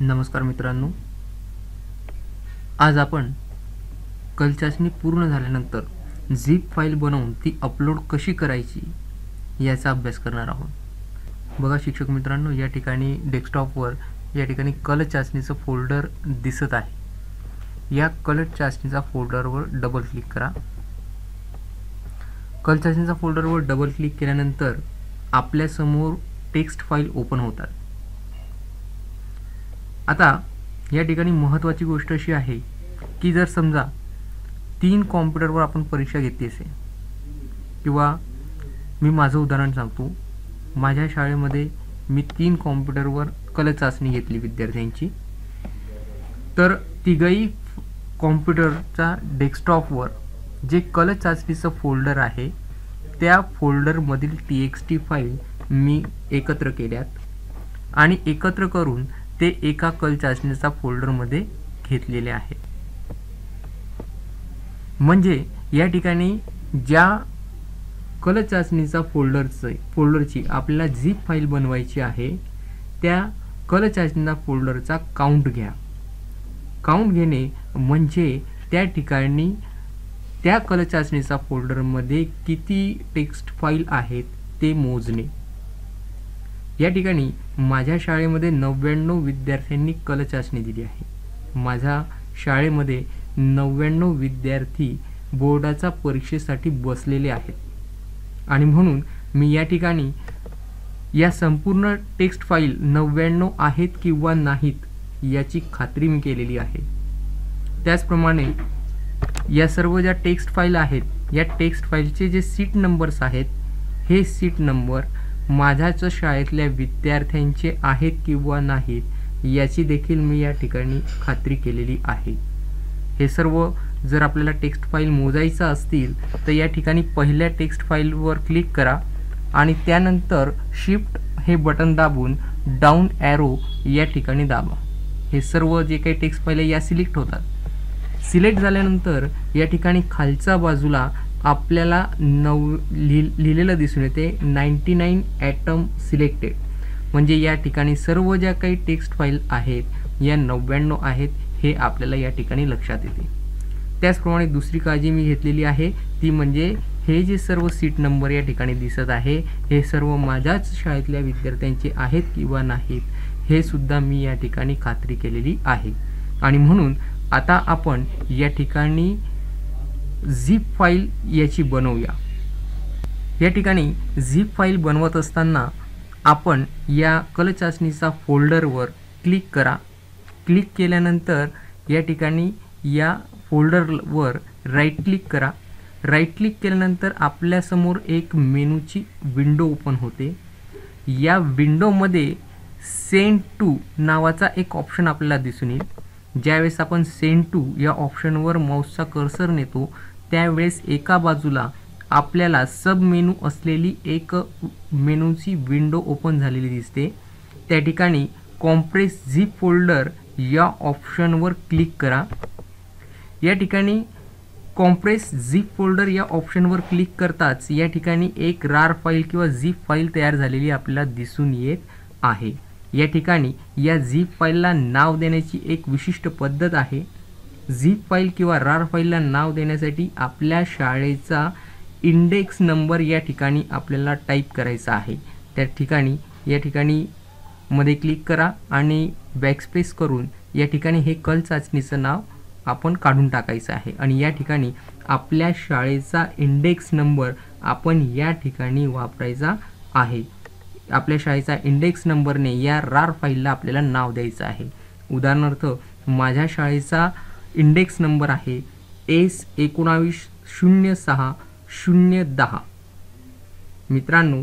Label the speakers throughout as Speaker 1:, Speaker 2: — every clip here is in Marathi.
Speaker 1: नमस्कार मित्रांनो. आज आपण कल चाचणी पूर्ण झाल्यानंतर झिप फाईल बनवून ती अपलोड कशी करायची याचा अभ्यास करणार आहोत. बघा शिक्षक मित्रांनो या ठिकाणी डेस्कटॉपवर या ठिकाणी कल चाचणीचं फोल्डर दिसत आहे. या कल चाचणीचा फोल्डरवर डबल क्लिक करा. कल चाचणीचा फोल्डरवर डबल क्लिक केल्यानंतर आपल्यासमोर टेक्स्ट फाईल ओपन होतात. आता या ठिकाणी महत्त्वाची गोष्ट अशी आहे की जर समजा तीन कॉम्प्युटरवर आपण परीक्षा घेतली असेल किंवा मी माझं उदाहरण सांगतो माझ्या शाळेमध्ये मी तीन कॉम्प्युटरवर कल चाचणी घेतली विद्यार्थ्यांची तर तिघही कॉम्प्युटरच्या डेस्कटॉपवर जे कल चाचणीचं फोल्डर आहे त्या फोल्डरमधील टी एक्स टी फाईल मी एकत्र केल्यात आणि एकत्र करून ते एका कल चाचणीचा फोल्डरमध्ये घेतलेले आहे. म्हणजे या ठिकाणी ज्या कल चाचणीचा फोल्डरचं फोल्डरची आपल्याला झिप फाईल बनवायची आहे त्या कल चाचणीचा फोल्डरचा काउंट घ्या. काउंट घेणे म्हणजे त्या ठिकाणी त्या कल चाचणीचा फोल्डरमध्ये किती टेक्स्ट फाईल आहेत ते मोजणे. या ठिकाणी माझ्या शाळेमध्ये नव्याण्णव विद्यार्थ्यांनी कल चाचणी दिली आहे. माझ्या शाळेमध्ये नव्याण्णव विद्यार्थी बोर्डाच्या परीक्षेसाठी बसलेले आहेत. आणि म्हणून मी या ठिकाणी या संपूर्ण टेक्स्ट फाईल नव्याण्णव आहेत किंवा नाहीत याची खात्री मी केलेली आहे. त्याचप्रमाणे या सर्व ज्या टेक्स्ट फाईल आहेत या टेक्स्ट फाईलचे जे सीट नंबर्स आहेत हे सीट नंबर माझ्याच शाळेतल्या विद्यार्थ्यांचे आहेत किंवा नाहीत याची देखील मी या ठिकाणी खात्री केलेली आहे. हे सर्व जर आपल्याला टेक्स्ट फाईल मोजायचं असतील तर या ठिकाणी पहिल्या टेक्स्ट फाईलवर क्लिक करा आणि त्यानंतर शिफ्ट हे बटन दाबून डाऊन ॲरो या ठिकाणी दाबा. हे सर्व जे काही टेक्स्ट फाईल आहे या सिलेक्ट होतात. सिलेक्ट झाल्यानंतर या ठिकाणी खालच्या बाजूला आपल्याला नव लि लिहिलेलं दिसून येते. नाईंटी नाईन ॲटम सिलेक्टेड म्हणजे या ठिकाणी सर्व ज्या काही टेक्स्ट फाईल आहेत या नव्याण्णव आहेत हे आपल्याला या ठिकाणी लक्षात येते. त्याचप्रमाणे दुसरी काळजी मी घेतलेली आहे ती म्हणजे हे जे सर्व सीट नंबर या ठिकाणी दिसत आहे हे सर्व माझ्याच शाळेतल्या विद्यार्थ्यांचे आहेत किंवा नाहीत हे सुद्धा मी या ठिकाणी खात्री केलेली आहे. आणि म्हणून आता आपण या ठिकाणी झिप फाईल याची बनवूया. या ठिकाणी झिप फाईल बनवत असताना आपण या कल चाचणीचा फोल्डरवर क्लिक करा. क्लिक केल्यानंतर या ठिकाणी या फोल्डरवर राईट क्लिक करा. राईट क्लिक केल्यानंतर आपल्यासमोर एक मेनूची विंडो ओपन होते. या विंडोमध्ये सेंड टू नावाचा एक ऑप्शन आपल्याला दिसून येईल. ज्यावेळेस आपण सेंड टू या ऑप्शनवर माऊसचा कर्सर नेतो त्यावेळेस एका बाजूला आपल्याला सब मेनू असलेली एक मेनूची विंडो ओपन झालेली दिसते. त्या ठिकाणी कॉम्प्रेस झिप फोल्डर या ऑप्शनवर क्लिक करा. या ठिकाणी कॉम्प्रेस झिप फोल्डर या ऑप्शनवर क्लिक करताच या ठिकाणी एक रार फाईल किंवा झिप फाईल तयार झालेली आपल्याला दिसून येत आहे. या ठिकाणी या झिप फाईलला नाव देण्याची एक विशिष्ट पद्धत आहे. झिप फाईल किंवा रार फाईलला नाव देण्यासाठी आपल्या शाळेचा इंडेक्स नंबर या ठिकाणी आपल्याला टाईप करायचा आहे. त्या ठिकाणी या ठिकाणी मध्ये क्लिक करा आणि बॅकस्पेस करून या ठिकाणी हे कल चाचणीचं नाव आपण काढून टाकायचं आहे. आणि या ठिकाणी आपल्या शाळेचा इंडेक्स नंबर आपण या ठिकाणी वापरायचा आहे. आपल्या शाळेचा इंडेक्स नंबरने या रार फाईलला आपल्याला नाव द्यायचं आहे. उदाहरणार्थ माझ्या शाळेचा इंडेक्स नंबर आहे एस एकोणावीस शून्य सहा शून्य दहा. मित्रांनो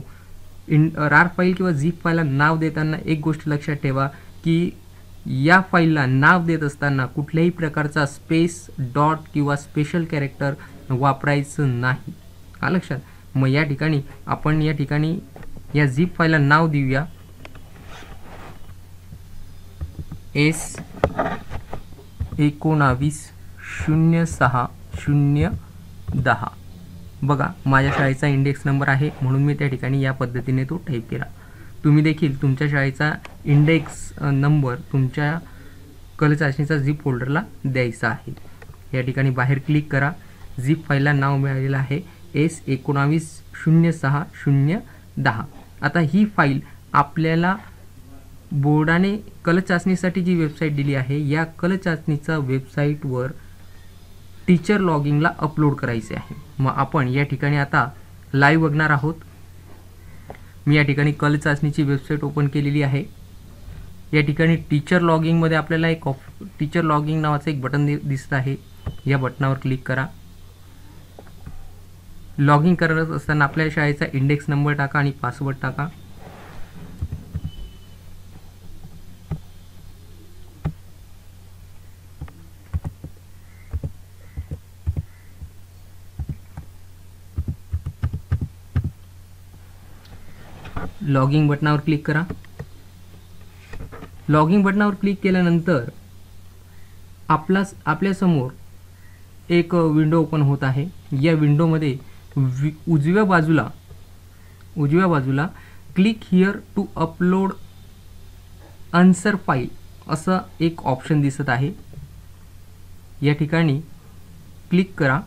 Speaker 1: इन रार फाईल किंवा झीप फाईलला नाव देताना एक गोष्ट लक्षात ठेवा की या फाईलला नाव देत असताना कुठल्याही प्रकारचा स्पेस डॉट किंवा स्पेशल कॅरेक्टर वापरायचं नाही. हा लक्षात? मग या ठिकाणी आपण या ठिकाणी या झिप फाईलला नाव देऊया. एस एकोणावीस शून्य सहा शून्य दहा. बघा माझ्या शाळेचा इंडेक्स नंबर आहे म्हणून मी त्या ठिकाणी या पद्धतीने तो टाईप केला. तुम्ही देखील तुमच्या शाळेचा इंडेक्स नंबर तुमच्या कल चाचणीचा झिप फोल्डरला द्यायचा आहे. या ठिकाणी बाहेर क्लिक करा. झिप फाईलला नाव मिळालेलं आहे. एस एकोणावीस शून्य सहा शून्य दहा. आता ही फाईल आपल्याला बोर्डाने कल चाचणीसाठी जी वेबसाईट दिली आहे या कल चाचणीचा वेबसाईटवर टीचर लॉगिंगला अपलोड करायचे आहे. मग आपण या ठिकाणी आता लाईव्ह बघणार आहोत. मी या ठिकाणी कल चाचणीची वेबसाईट ओपन केलेली आहे. या ठिकाणी टीचर लॉगिंगमध्ये आपल्याला एक ऑफ टीचर लॉगिंग नावाचं एक बटन दि दिसत आहे. या बटनावर क्लिक करा. लॉगिंग करत असताना आपल्या शाळेचा इंडेक्स नंबर टाका आणि पासवर्ड टाका. लॉगिंग बटनावर क्लिक करा. लॉगिंग बटनावर क्लिक केल्यानंतर आपला आपल्यासमोर एक विंडो ओपन होत आहे. या विंडोमध्ये उजव्या बाजूला उजव्या बाजूला click here to upload answer file असं एक ऑप्शन दिसत आहे. या ठिकाणी क्लिक करा.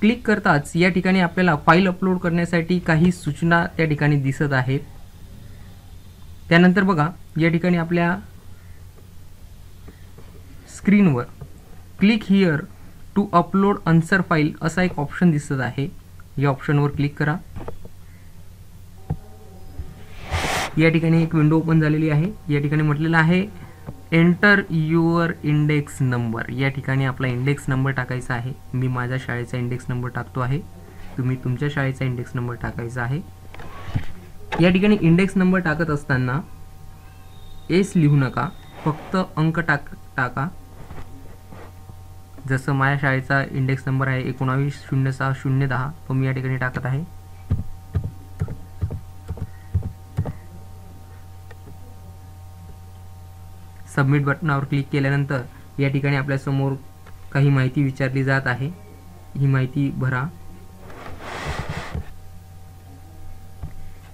Speaker 1: क्लिक करताच या ठिकाणी आपल्याला फाईल अपलोड करण्यासाठी काही सूचना त्या ठिकाणी दिसत आहेत. त्यानंतर बघा या ठिकाणी आपल्या स्क्रीनवर click here to upload answer file असा एक ऑप्शन दिसत आहे. या ऑप्शनवर क्लिक करा. या ठिकाणी एक विंडो ओपन झालेली आहे. या ठिकाणी म्हटलेलं आहे एंटर युअर इंडेक्स नंबर या ठिकाणी आपला इंडेक्स नंबर टाकायचा आहे. मी माझ्या शाळेचा इंडेक्स नंबर टाकतो आहे. तुम्ही तुमच्या शाळेचा इंडेक्स नंबर टाकायचा आहे. या ठिकाणी इंडेक्स नंबर टाकत असताना एस लिहू नका. फक्त अंक टाक टाका. जसं माझ्या शाळेचा इंडेक्स नंबर आहे एकोणावीस शून्य सहा शून्य दहा तो मी या ठिकाणी टाकत आहे. सबमिट बटनावर क्लिक केल्यानंतर या ठिकाणी आपल्यासमोर काही माहिती विचारली जात आहे. ही माहिती भरा.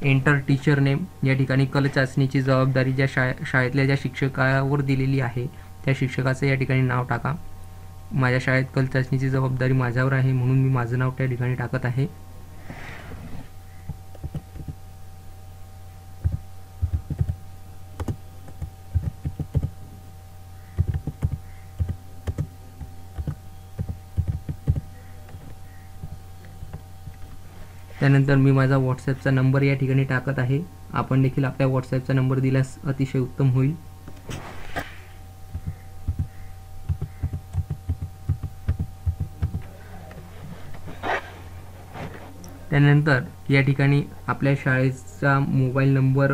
Speaker 1: एंटर टीचर नेम या ठिकाणी कल चाचणीची जबाबदारी ज्या शाळे शाळेतल्या ज्या शिक्षकावर दिलेली आहे त्या शिक्षकाचं या ठिकाणी नाव टाका. माझ्या शाळेत कल चाचणीची जबाबदारी माझ्यावर आहे म्हणून मी माझं नाव त्या ठिकाणी टाकत आहे. त्यानंतर मी माझा व्हॉट्सॲपचा नंबर या ठिकाणी टाकत आहे. आपण देखील आपल्या व्हॉट्सॲपचा नंबर दिल्यास अतिशय उत्तम होईल. त्यानंतर या ठिकाणी आपल्या शाळेचा मोबाईल नंबर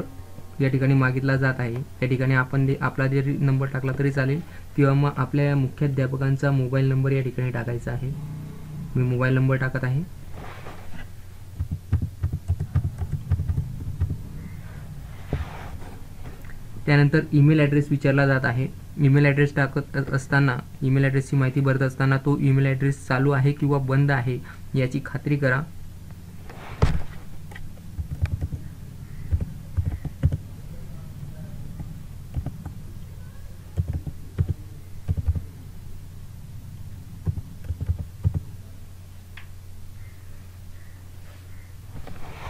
Speaker 1: या ठिकाणी मागितला जात आहे. या ठिकाणी आपण दे आपला जरी नंबर टाकला तरी चालेल किंवा मग आपल्या मुख्याध्यापकांचा मोबाईल नंबर या ठिकाणी टाकायचा आहे. मी मोबाईल नंबर टाकत आहे. त्यानंतर ईमेल ॲड्रेस विचारला जात आहे. ईमेल ॲड्रेस टाकत असताना ईमेल ॲड्रेसची माहिती भरत असताना तो ईमेल ॲड्रेस चालू आहे किंवा बंद आहे याची खात्री करा.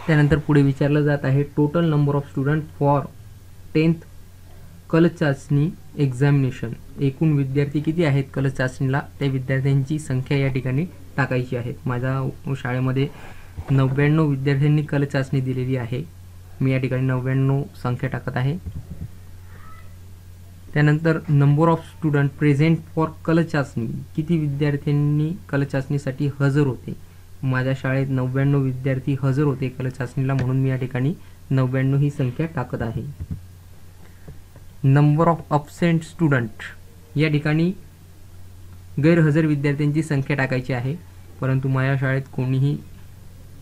Speaker 1: त्यानंतर पुढे विचारलं जात आहे total number of student for tenth कल चाचणी एक्झामिनेशन एकूण विद्यार्थी किती आहेत? कल चाचणीला त्या विद्यार्थ्यांची संख्या या ठिकाणी टाकायची आहे. माझ्या शाळेमध्ये नव्याण्णव विद्यार्थ्यांनी कल चाचणी दिलेली आहे. मी या ठिकाणी नव्याण्णव संख्या टाकत आहे. त्यानंतर number of student present for कल चाचणी किती विद्यार्थ्यांनी कल चाचणीसाठी हजर होते? माझ्या शाळेत नव्याण्णव विद्यार्थी हजर होते कल चाचणीला म्हणून मी या ठिकाणी नव्याण्णव ही संख्या टाकत आहे. नंबर ऑफ अबसेंट स्टुडंट या ठिकाणी गैरहजर विद्यार्थ्यांची संख्या टाकायची आहे परंतु माझ्या शाळेत कोणीही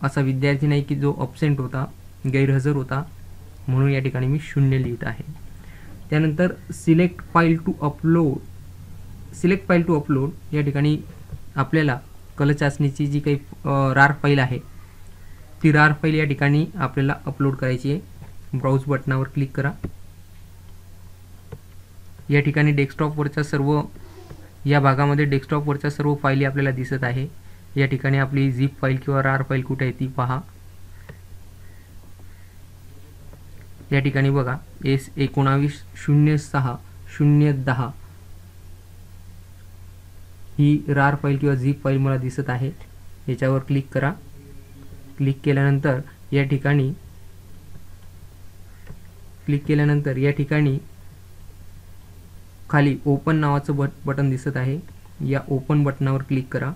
Speaker 1: असा विद्यार्थी नाही की जो अबसेंट होता गैरहजर होता म्हणून या ठिकाणी मी शून्य लिहित आहे. त्यानंतर select file to upload select file to upload या ठिकाणी आपल्याला कल चाचणीची जी काही रार फाईल आहे ती रार फाईल या ठिकाणी आपल्याला अपलोड करायची आहे. ब्राउज बटनावर क्लिक करा. या ठिकाणी डेस्कटॉपवरच्या सर्व या भागामध्ये डेस्कटॉपवरच्या सर्व फाईली आपल्याला दिसत आहे. या ठिकाणी आपली झिप फाईल किंवा रार फाईल कुठे आहे ती पहा. या ठिकाणी बघा एस एकोणावीस शून्य सहा शून्य दहा ही रार फाईल किंवा झिप फाईल मला दिसत आहे. याच्यावर क्लिक करा. क्लिक केल्यानंतर या ठिकाणी क्लिक केल्यानंतर या ठिकाणी खाली ओपन नावाचं बट बटन दिसत आहे. या ओपन बटनावर क्लिक करा.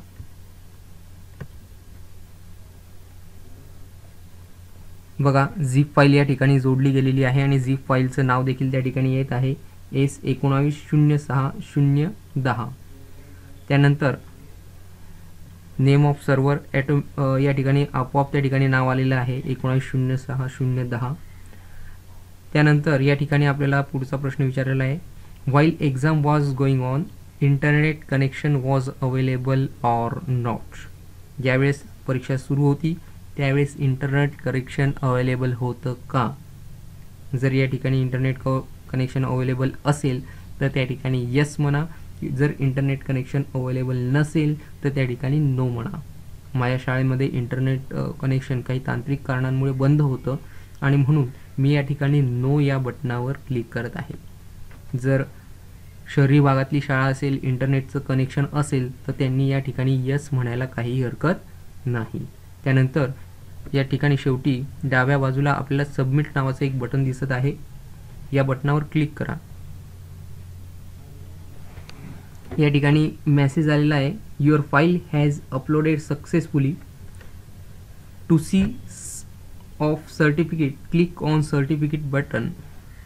Speaker 1: बघा झिप फाईल या ठिकाणी जोडली गेलेली आहे आणि झिप फाईलचं नाव देखील त्या ठिकाणी येत आहे. एस एकोणावीस शून्य सहा शून्य दहा. त्यानंतर नेम ऑफ सर्वर ॲटो या ठिकाणी आपोआप त्या ठिकाणी नाव आलेलं आहे एकोणावीस शून्य सहा शून्य दहा. त्यानंतर या ठिकाणी आपल्याला पुढचा प्रश्न विचारलेला आहे while exam was going on internet connection was available or not ज्यावेळेस परीक्षा सुरू होती त्यावेळेस इंटरनेट कनेक्शन अवेलेबल होतं का? जर या ठिकाणी इंटरनेट क कनेक्शन अवेलेबल असेल तर त्या ठिकाणी यस म्हणा. जर इंटरनेट कनेक्शन अवेलेबल नसेल तर त्या ठिकाणी नो म्हणा. माझ्या शाळेमध्ये इंटरनेट कनेक्शन काही तांत्रिक कारणांमुळे बंद होतं आणि म्हणून मी या ठिकाणी नो या बटनावर क्लिक करत आहे. जर शहरी भागातली शाळा असेल इंटरनेटचं कनेक्शन असेल तर त्यांनी या ठिकाणी यस म्हणायला काही हरकत नाही. त्यानंतर या ठिकाणी शेवटी डाव्या बाजूला आपल्याला सबमिट नावाचं एक बटन दिसत आहे. या बटनावर क्लिक करा. या ठिकाणी मेसेज आलेला आहे. Your file has uploaded successfully to see of certificate click on certificate button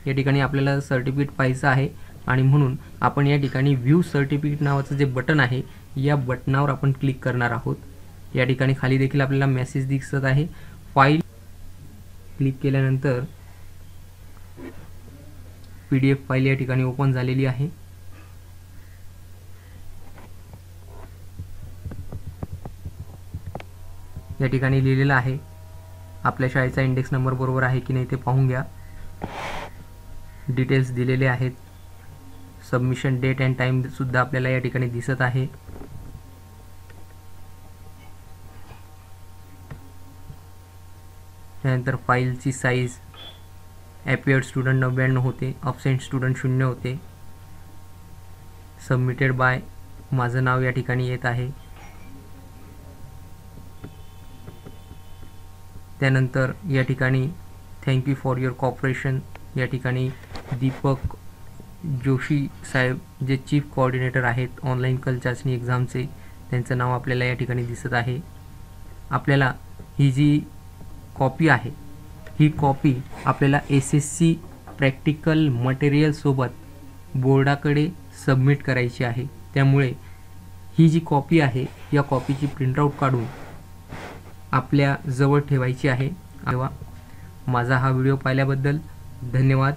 Speaker 1: या ठिकाणी आपल्याला सर्टिफिकेट पाहायचं आहे. आणि म्हणून आपण या ठिकाणी व्ह्यू सर्टिफिकेट नावाचं जे बटन आहे या बटनावर आपण क्लिक करणार आहोत. या ठिकाणी खाली देखील आपल्याला मेसेज दिसत आहे. फाईल क्लिक केल्यानंतर पी डी एफ फाईल या ठिकाणी ओपन झालेली आहे. या ठिकाणी लिहिलेलं आहे. आपल्या शाळेचा इंडेक्स नंबर बरोबर आहे की नाही ते पाहून घ्या. डिटेल्स दिलेले आहेत. सबमिशन डेट अँड टाईमसुद्धा आपल्याला या ठिकाणी दिसत आहे. त्यानंतर फाईलची साईज ॲपियर्ड स्टुडंट नव्याण्णव होते. अबसेंट स्टुडंट शून्य होते. सबमिटेड बाय माझं नाव या ठिकाणी येत आहे. त्यानंतर या ठिकाणी थँक्यू फॉर युअर कॉपरेशन या ठिकाणी दीपक जोशी साहेब जे चीफ कोऑर्डिनेटर आहेत ऑनलाईन कल चाचणी एक्झामचे त्यांचं नाव आपल्याला या ठिकाणी दिसत आहे. आपल्याला ही जी कॉपी आहे ही कॉपी आपल्याला एस एस सी प्रॅक्टिकल मटेरियलसोबत बोर्डाकडे सबमिट करायची आहे. त्यामुळे ही जी कॉपी आहे या कॉपीची प्रिंटआउट काढून आपल्या जवळ ठेवायची आहे. तेव्हा माझा हा व्हिडिओ पाहिल्याबद्दल धन्यवाद.